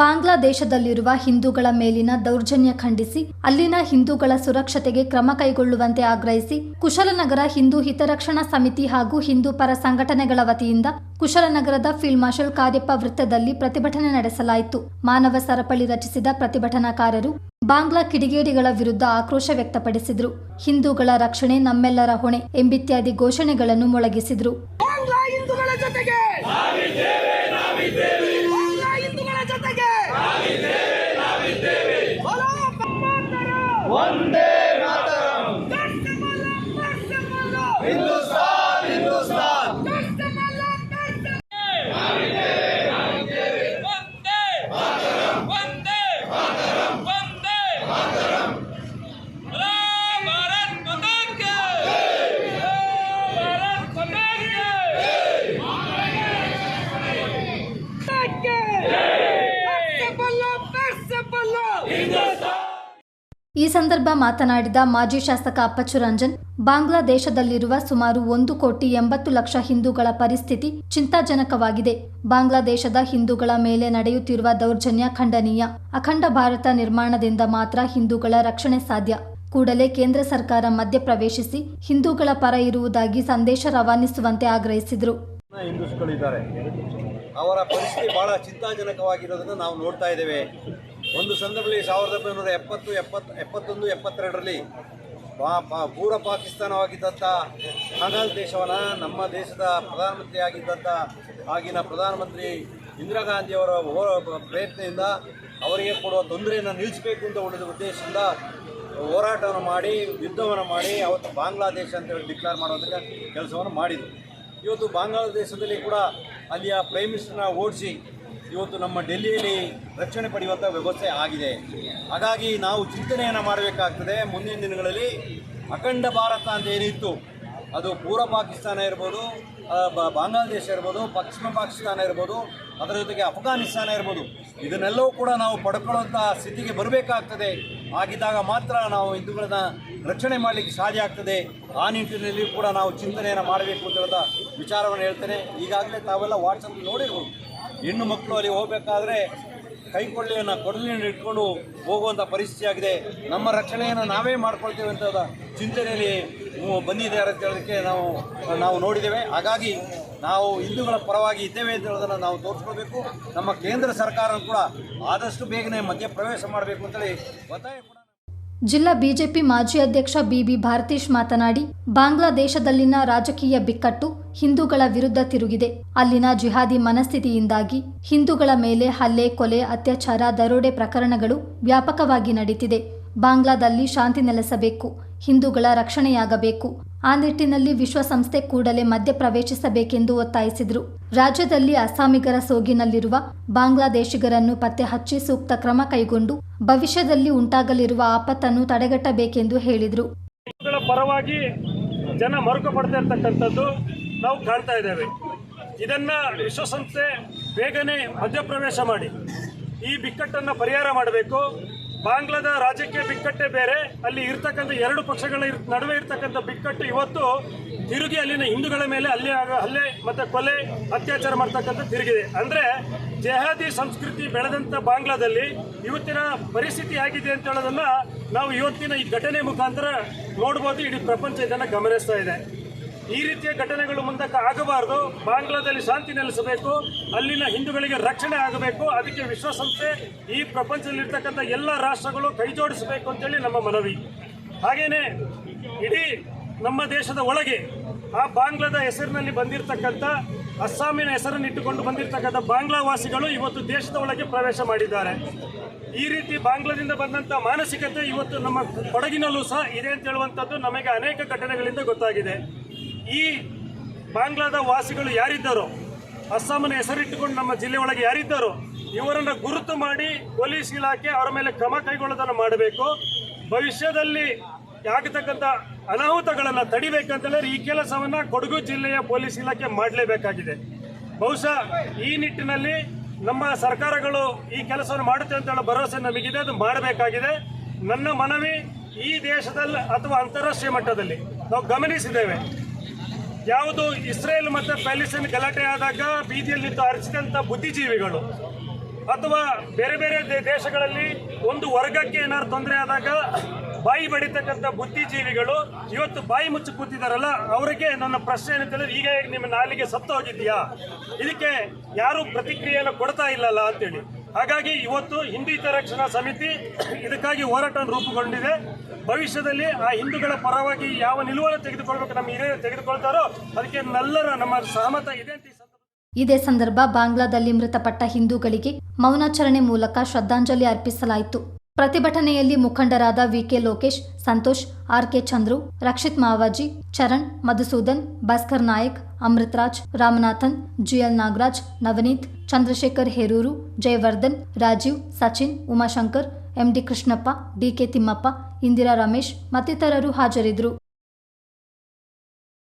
ಬಾಂಗ್ಲಾದೇಶದಲ್ಲಿರುವ ಹಿಂದೂಗಳ ಮೇಲಿನ ದೌರ್ಜನ್ಯ ಖಂಡಿಸಿ, ಅಲ್ಲಿನ ಹಿಂದೂಗಳ ಸುರಕ್ಷತೆಗೆ ಕ್ರಮ ಕೈಗೊಳ್ಳುವಂತೆ ಆಗ್ರಹಿಸಿ, ಕುಶಲನಗರ ಹಿಂದೂ ಹಿತರಕ್ಷಣಾ ಸಮಿತಿ ಹಾಗೂ ಹಿಂದೂ ಪರ ಸಂಘಟನೆಗಳ ವತಿಯಿಂದ ಕುಶಲನಗರದ ಫೀಲ್ಡ್ ಮಾರ್ಷಲ್ ಕಾರ್ಯಪ್ಪ ವೃತ್ತದಲ್ಲಿ ಪ್ರತಿಭಟನೆ ನಡೆಸಲಾಯಿತು. ಮಾನವ ಸರಪಳಿ ರಚಿಸಿದ ಪ್ರತಿಭಟನಾಕಾರರು ಬಾಂಗ್ಲಾ ಕಿಡಿಗೇಡಿಗಳ ವಿರುದ್ಧ ಆಕ್ರೋಶ ವ್ಯಕ್ತಪಡಿಸಿದ್ರು. ಹಿಂದೂಗಳ ರಕ್ಷಣೆ ನಮ್ಮೆಲ್ಲರ ಹೊಣೆ ಎಂಬಿತ್ಯಾದಿ ಘೋಷಣೆಗಳನ್ನು ಮೊಳಗಿಸಿದ್ರು. ಈ ಸಂದರ್ಭ ಮಾತನಾಡಿದ ಮಾಜಿ ಶಾಸಕ ಅಪ್ಪಚ್ಚು ರಂಜನ್ ಬಾಂಗ್ಲಾದೇಶದಲ್ಲಿರುವ ಸುಮಾರು ಒಂದು ಕೋಟಿ ಎಂಬತ್ತು ಲಕ್ಷ ಹಿಂದೂಗಳ ಪರಿಸ್ಥಿತಿ ಚಿಂತಾಜನಕವಾಗಿದೆ. ಬಾಂಗ್ಲಾದೇಶದ ಹಿಂದೂಗಳ ಮೇಲೆ ನಡೆಯುತ್ತಿರುವ ದೌರ್ಜನ್ಯ ಖಂಡನೀಯ. ಅಖಂಡ ಭಾರತ ನಿರ್ಮಾಣದಿಂದ ಮಾತ್ರ ಹಿಂದೂಗಳ ರಕ್ಷಣೆ ಸಾಧ್ಯ. ಕೂಡಲೇ ಕೇಂದ್ರ ಸರ್ಕಾರ ಮಧ್ಯಪ್ರವೇಶಿಸಿ ಹಿಂದೂಗಳ ಪರ ಇರುವುದಾಗಿ ಸಂದೇಶ ರವಾನಿಸುವಂತೆ ಆಗ್ರಹಿಸಿದರು. ಅವರ ಪರಿಸ್ಥಿತಿ ಬಹಳ ಚಿಂತಾಜನಕವಾಗಿರೋದನ್ನು ನಾವು ನೋಡ್ತಾ ಇದ್ದೇವೆ. ಒಂದು ಸಂದರ್ಭದಲ್ಲಿ ಸಾವಿರದ ಒಂಬೈನೂರ ಎಪ್ಪತ್ತು ಎಪ್ಪತ್ತು ಎಪ್ಪತ್ತೊಂದು, ಎಪ್ಪತ್ತೆರಡರಲ್ಲಿ ಪೂರ್ವ ಪಾಕಿಸ್ತಾನವಾಗಿದ್ದಂಥ ಬಾಂಗಾಲ್ ದೇಶವನ್ನು ನಮ್ಮ ದೇಶದ ಪ್ರಧಾನಮಂತ್ರಿ ಆಗಿದ್ದಂಥ ಆಗಿನ ಪ್ರಧಾನಮಂತ್ರಿ ಇಂದಿರಾ ಗಾಂಧಿಯವರ ಪ್ರಯತ್ನದಿಂದ ಅವರಿಗೆ ಕೊಡುವ ತೊಂದರೆಯನ್ನು ನಿಲ್ಲಿಸಬೇಕು ಅಂತ ಉಳಿದ ಉದ್ದೇಶದಿಂದ ಹೋರಾಟವನ್ನು ಮಾಡಿ, ಯುದ್ಧವನ್ನು ಮಾಡಿ ಅವತ್ತು ಬಾಂಗ್ಲಾದೇಶ ಅಂತ ಹೇಳಿ ಡಿಕ್ಲೇರ್ ಮಾಡುವಂಥ ಕೆಲಸವನ್ನು ಮಾಡಿದರು. ಇವತ್ತು ಬಾಂಗ್ಲಾದೇಶದಲ್ಲಿ ಕೂಡ ಅಲ್ಲಿಯ ಪ್ರೈಮ್ ಮಿನಿಸ್ಟರ್ನ ಓಡಿಸಿ ಇವತ್ತು ನಮ್ಮ ಡೆಲ್ಲಿಯಲ್ಲಿ ರಕ್ಷಣೆ ಪಡೆಯುವಂಥ ವ್ಯವಸ್ಥೆ ಆಗಿದೆ. ಹಾಗಾಗಿ ನಾವು ಚಿಂತನೆಯನ್ನು ಮಾಡಬೇಕಾಗ್ತದೆ. ಮುಂದಿನ ದಿನಗಳಲ್ಲಿ ಅಖಂಡ ಭಾರತ ಅಂತ ಏನಿತ್ತು, ಅದು ಪೂರ್ವ ಪಾಕಿಸ್ತಾನ ಇರ್ಬೋದು ಬಾಂಗ್ಲಾದೇಶ ಇರ್ಬೋದು, ಪಶ್ಚಿಮ ಪಾಕಿಸ್ತಾನ ಇರ್ಬೋದು, ಅದರ ಜೊತೆಗೆ ಅಫ್ಘಾನಿಸ್ತಾನ ಇರ್ಬೋದು, ಇದನ್ನೆಲ್ಲವೂ ಕೂಡ ನಾವು ಪಡ್ಕೊಳ್ಳುವಂಥ ಸ್ಥಿತಿಗೆ ಬರಬೇಕಾಗ್ತದೆ. ಆಗಿದ್ದಾಗ ಮಾತ್ರ ನಾವು ಹಿಂದೂಗಳನ್ನ ರಕ್ಷಣೆ ಮಾಡಲಿಕ್ಕೆ ಸಾಧ್ಯ ಆಗ್ತದೆ. ಆ ನಿಟ್ಟಿನಲ್ಲಿ ಕೂಡ ನಾವು ಚಿಂತನೆಯನ್ನು ಮಾಡಬೇಕು ಅಂತ ವಿಚಾರವನ್ನು ಹೇಳ್ತೇನೆ. ಈಗಾಗಲೇ ತಾವೆಲ್ಲ ವಾಟ್ಸಪ್ ನೋಡಿರ್ಬೋದು. ಹೆಣ್ಣು ಮಕ್ಕಳು ಅಲ್ಲಿ ಹೋಗಬೇಕಾದ್ರೆ ಕೈಕೊಳ್ಳಿಯನ್ನು ಕೊಡಲಿಯನ್ನು ಇಟ್ಕೊಂಡು ಹೋಗುವಂಥ ಪರಿಸ್ಥಿತಿ ಆಗಿದೆ. ನಮ್ಮ ರಕ್ಷಣೆಯನ್ನು ನಾವೇ ಮಾಡ್ಕೊಳ್ತೇವೆ ಅಂತ ಚಿಂತನೆಯಲ್ಲಿ ಬಂದಿದ್ದಾರೆ ಅಂತ ಹೇಳೋದಕ್ಕೆ ನಾವು ನಾವು ನೋಡಿದ್ದೇವೆ. ಹಾಗಾಗಿ ನಾವು ಹಿಂದೂಗಳ ಪರವಾಗಿ ಇದ್ದೇವೆ ಅಂತ ಹೇಳೋದನ್ನು ನಾವು ತೋರಿಸ್ಕೊಳ್ಬೇಕು. ನಮ್ಮ ಕೇಂದ್ರ ಸರ್ಕಾರ ಕೂಡ ಆದಷ್ಟು ಬೇಗನೆ ಮಧ್ಯಪ್ರವೇಶ ಮಾಡಬೇಕು ಅಂತೇಳಿ ಒತ್ತಾಯ ಜಿಲ್ಲಾ ಬಿಜೆಪಿ ಮಾಜಿ ಅಧ್ಯಕ್ಷ ಬಿಬಿ ಭಾರತೀಶ್ ಮಾತನಾಡಿ, ಬಾಂಗ್ಲಾದೇಶದಲ್ಲಿನ ರಾಜಕೀಯ ಬಿಕ್ಕಟ್ಟು ಹಿಂದೂಗಳ ವಿರುದ್ಧ ತಿರುಗಿದೆ. ಅಲ್ಲಿನ ಜಿಹಾದಿ ಮನಸ್ಥಿತಿಯಿಂದಾಗಿ ಹಿಂದೂಗಳ ಮೇಲೆ ಹಲ್ಲೆ, ಕೊಲೆ, ಅತ್ಯಾಚಾರ, ದರೋಡೆ ಪ್ರಕರಣಗಳು ವ್ಯಾಪಕವಾಗಿ ನಡೀತಿದೆ. ಬಾಂಗ್ಲಾದಲ್ಲಿ ಶಾಂತಿ ನೆಲೆಸಬೇಕು, ಹಿಂದೂಗಳ ರಕ್ಷಣೆಯಾಗಬೇಕು ಆ ನಿಟ್ಟಿನಲ್ಲಿ ವಿಶ್ವಸಂಸ್ಥೆ ಕೂಡಲೇ ಮಧ್ಯಪ್ರವೇಶಿಸಬೇಕೆಂದು ಒತ್ತಾಯಿಸಿದರು. ರಾಜ್ಯದಲ್ಲಿ ಅಸ್ಸಾಮಿಗರ ಸೋಗಿನಲ್ಲಿರುವ ಬಾಂಗ್ಲಾದೇಶಿಗರನ್ನು ಪತ್ತೆ ಹಚ್ಚಿ ಸೂಕ್ತ ಕ್ರಮ ಕೈಗೊಂಡು ಭವಿಷ್ಯದಲ್ಲಿ ಉಂಟಾಗಲಿರುವ ಆಪತ್ತನ್ನು ತಡೆಗಟ್ಟಬೇಕೆಂದು ಹೇಳಿದರು. ಪರವಾಗಿ ಜನ ಮರುಕು ಪಡ್ತಾ ಇರ್ತಕ್ಕಂಥದ್ದು ನಾವು ಕಾಣ್ತಾ ಇದ್ದೇವೆ. ಇದನ್ನ ವಿಶ್ವಸಂಸ್ಥೆ ಬೇಗನೆ ಮಧ್ಯಪ್ರವೇಶ ಮಾಡಿ. ಈ ಬಿಕ್ಕಟ್ಟನ್ನು ಪರಿಹಾರ ಮಾಡಬೇಕು. ಬಾಂಗ್ಲಾದ ರಾಜಕೀಯ ಬಿಕ್ಕಟ್ಟೆ ಬೇರೆ, ಅಲ್ಲಿ ಇರ್ತಕ್ಕಂಥ ಎರಡು ಪಕ್ಷಗಳ ನಡುವೆ ಇರ್ತಕ್ಕಂಥ ಬಿಕ್ಕಟ್ಟು ಇವತ್ತು ತಿರುಗಿ ಅಲ್ಲಿನ ಹಿಂದೂಗಳ ಮೇಲೆ ಅಲ್ಲಿ ಆಗ, ಹಲ್ಲೆ ಮತ್ತೆ ಕೊಲೆ ಅತ್ಯಾಚಾರ ಮಾಡ್ತಕ್ಕಂಥ ತಿರುಗಿದೆ. ಅಂದ್ರೆ ಜೆಹಾದಿ ಸಂಸ್ಕೃತಿ ಬೆಳೆದಂತ ಬಾಂಗ್ಲಾದಲ್ಲಿ ಇವತ್ತಿನ ಪರಿಸ್ಥಿತಿ ಆಗಿದೆ ಅಂತ ಹೇಳೋದನ್ನ ನಾವು ಇವತ್ತಿನ ಈ ಘಟನೆ ಮುಖಾಂತರ ನೋಡ್ಬೋದು, ಇಡೀ ಪ್ರಪಂಚ ಇದನ್ನು ಗಮನಿಸ್ತಾ ಇದೆ. ಈ ರೀತಿಯ ಘಟನೆಗಳು ಮುಂದಕ್ಕೆ ಆಗಬಾರದು. ಬಾಂಗ್ಲಾದಲ್ಲಿ ಶಾಂತಿ ನೆಲೆಸಬೇಕು. ಅಲ್ಲಿನ ಹಿಂದೂಗಳಿಗೆ ರಕ್ಷಣೆ ಆಗಬೇಕು. ಅದಕ್ಕೆ ವಿಶ್ವಸಂಸ್ಥೆ, ಈ ಪ್ರಪಂಚದಲ್ಲಿರ್ತಕ್ಕಂಥ ಎಲ್ಲ ರಾಷ್ಟ್ರಗಳು ಕೈ ಜೋಡಿಸಬೇಕು ಅಂತೇಳಿ ನಮ್ಮ ಮನವಿ. ಹಾಗೇನೆ ಇಡೀ ನಮ್ಮ ದೇಶದ ಒಳಗೆ ಆ ಬಾಂಗ್ಲಾದ ಹೆಸರಿನಲ್ಲಿ ಬಂದಿರತಕ್ಕಂಥ, ಅಸ್ಸಾಮಿನ ಹೆಸರನ್ನು ಇಟ್ಟುಕೊಂಡು ಬಂದಿರತಕ್ಕಂಥ ಬಾಂಗ್ಲಾವಾಸಿಗಳು ಇವತ್ತು ದೇಶದ ಒಳಗೆ ಪ್ರವೇಶ ಮಾಡಿದ್ದಾರೆ. ಈ ರೀತಿ ಬಾಂಗ್ಲಾದಿಂದ ಬಂದಂಥ ಮಾನಸಿಕತೆ ಇವತ್ತು ನಮ್ಮ ಕೊಡಗಿನಲ್ಲೂ ಸಹ ಇದೆ ಅಂತ ಹೇಳುವಂಥದ್ದು ನಮಗೆ ಅನೇಕ ಘಟನೆಗಳಿಂದ ಗೊತ್ತಾಗಿದೆ. ಈ ಬಾಂಗ್ಲಾದ ವಾಸಿಗಳು ಯಾರಿದ್ದಾರೋ ಅಸ್ಸಾಮನ್ನು ಹೆಸರಿಟ್ಟುಕೊಂಡು ನಮ್ಮ ಜಿಲ್ಲೆ ಒಳಗೆ ಯಾರಿದ್ದಾರೋ, ಇವರನ್ನು ಗುರುತು ಮಾಡಿ ಪೊಲೀಸ್ ಇಲಾಖೆ ಅವರ ಮೇಲೆ ಕ್ರಮ ಕೈಗೊಳ್ಳೋದನ್ನು ಮಾಡಬೇಕು. ಭವಿಷ್ಯದಲ್ಲಿ ಆಗತಕ್ಕಂಥ ಅನಾಹುತಗಳನ್ನು ತಡಿಬೇಕಂತೇಳಿದ್ರೆ ಈ ಕೆಲಸವನ್ನು ಕೊಡಗು ಜಿಲ್ಲೆಯ ಪೊಲೀಸ್ ಇಲಾಖೆ ಮಾಡಲೇಬೇಕಾಗಿದೆ. ಬಹುಶಃ ಈ ನಿಟ್ಟಿನಲ್ಲಿ ನಮ್ಮ ಸರ್ಕಾರಗಳು ಈ ಕೆಲಸವನ್ನು ಮಾಡುತ್ತೆ ಅಂತ ಭರವಸೆ ನಮಗಿದೆ, ಅದು ಮಾಡಬೇಕಾಗಿದೆ. ನನ್ನ ಮನವಿ ಈ ದೇಶದಲ್ಲಿ ಅಥವಾ ಅಂತಾರಾಷ್ಟ್ರೀಯ ಮಟ್ಟದಲ್ಲಿ ನಾವು ಗಮನಿಸಿದ್ದೇವೆ. ಯಾವುದು ಇಸ್ರೇಲ್ ಮತ್ತು ಪ್ಯಾಲಿಸ್ಟೈನ್ ಗಲಾಟೆ ಆದಾಗ ಬೀದಿಯಲ್ಲಿ ನಿಂತು ಬುದ್ಧಿಜೀವಿಗಳು ಅಥವಾ ಬೇರೆ ಬೇರೆ ದೇಶಗಳಲ್ಲಿ ಒಂದು ವರ್ಗಕ್ಕೆ ಏನಾದ್ರು ತೊಂದರೆ ಆದಾಗ ಬಾಯಿ ಬಡಿತಕ್ಕಂಥ ಬುದ್ಧಿಜೀವಿಗಳು ಇವತ್ತು ಬಾಯಿ ಮುಚ್ಚಿ ಕೂತಿದಾರಲ್ಲ, ಅವರಿಗೆ ನನ್ನ ಪ್ರಶ್ನೆ ಏನಂತಂದ್ರೆ ಈಗ ಹೇಗೆ ನಿಮ್ಮ ನಾಲಿಗೆ ಸತ್ತು ಹೋಗಿದ್ಯಾ ಇದಕ್ಕೆ ಯಾರು ಪ್ರತಿಕ್ರಿಯೆಯನ್ನು ಕೊಡ್ತಾ ಇಲ್ಲಲ್ಲ ಅಂತೇಳಿ. ಹಾಗಾಗಿ ಇವತ್ತು ಹಿಂದೂ ಹಿತರಕ್ಷಣಾ ಸಮಿತಿ ಇದಕ್ಕಾಗಿ ಹೋರಾಟವನ್ನು ರೂಪುಗೊಂಡಿದೆ. ಭವಿಷ್ಯದಲ್ಲಿ ಆ ಹಿಂದೂಗಳ ಪರವಾಗಿ ಯಾವ ನಿಲುವನ್ನು ತೆಗೆದುಕೊಳ್ಬೇಕು ನಮ್ಮ ಹಿರಿಯರು ತೆಗೆದುಕೊಳ್ತಾರೋ ಅದಕ್ಕೆ ನಲ್ಲರ ನಮ್ಮ ಸಹಮತ ಇದೆ ಅಂತ ಇದೇ ಸಂದರ್ಭ ಬಾಂಗ್ಲಾದಲ್ಲಿ ಮೃತಪಟ್ಟ ಹಿಂದೂಗಳಿಗೆ ಮೌನಾಚರಣೆ ಮೂಲಕ ಶ್ರದ್ಧಾಂಜಲಿ ಅರ್ಪಿಸಲಾಯಿತು. ಪ್ರತಿಭಟನೆಯಲ್ಲಿ ಮುಖಂಡರಾದ VK Lokesh, Santosh, RK Chandru, Rakshith Mavaji, Charan, Madhusudan, Bhaskar Nayak, Amrutharaj, Ramanathan, GL Nagaraj, Navaneeth, Chandrashekhar Heroor, Jayavardhan, Rajeev, Sachin, Umashankar MD Krishnappa DK Thimmappa Indira Ramesh ಮತ್ತಿತರರು ಹಾಜರಿದ್ದರು.